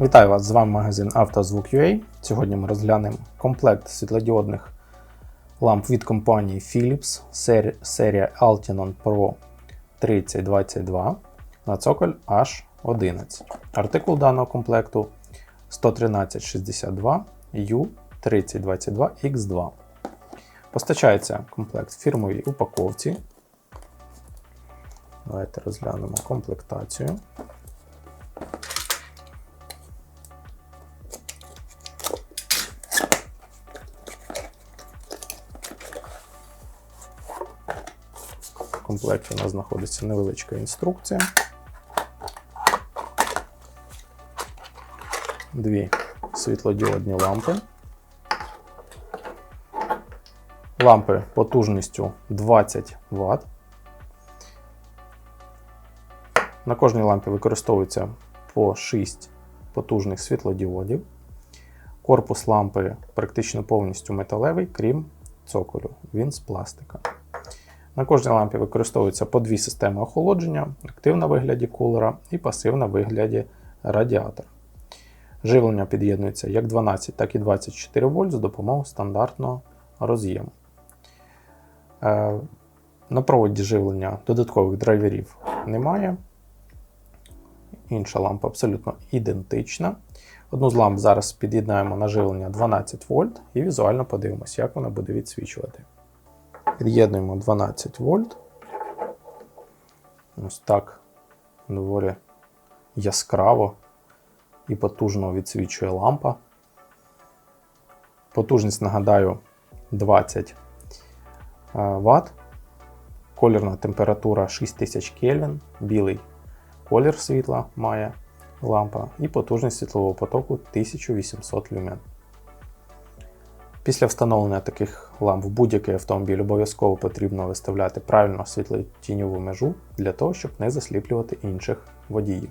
Вітаю вас! З вами магазин «Автозвук.UA». Сьогодні ми розглянемо комплект світлодіодних ламп від компанії Philips сері- серія Altinon Pro 3022 на цоколь H11. Артикул даного комплекту 11362 U3022X2. Постачається комплект в фірмовій упаковці. Давайте розглянемо комплектацію. Комплекті у нас знаходиться невеличка інструкція. Дві світлодіодні лампи. Лампи потужністю 20 Вт. На кожній лампі використовується по 6 потужних світлодіодів. Корпус лампи практично повністю металевий, крім цоколю. Він з пластика. На кожній лампі використовується по дві системи охолодження: активна в вигляді кулера і пасивна в вигляді радіатора. Живлення під'єднується як 12, так і 24 вольт за допомогою стандартного роз'єму. Е, На проводі живлення додаткових драйверів немає. Інша лампа абсолютно ідентична. Одну з ламп зараз під'єднаємо на живлення 12 вольт і візуально подивимося, як вона буде відсвічувати. Під'єднуємо 12 вольт. Ось так доволі яскраво і потужно відсвічує лампа. Потужність, нагадаю, 20 Вт. Колірна температура 6000 Кельвін, білий колір світла має лампа і потужність світлового потоку 1800 люмен. Після встановлення таких ламп в будь-який автомобіль обов'язково потрібно виставляти правильно світлотіньову межу для того, щоб не засліплювати інших водіїв.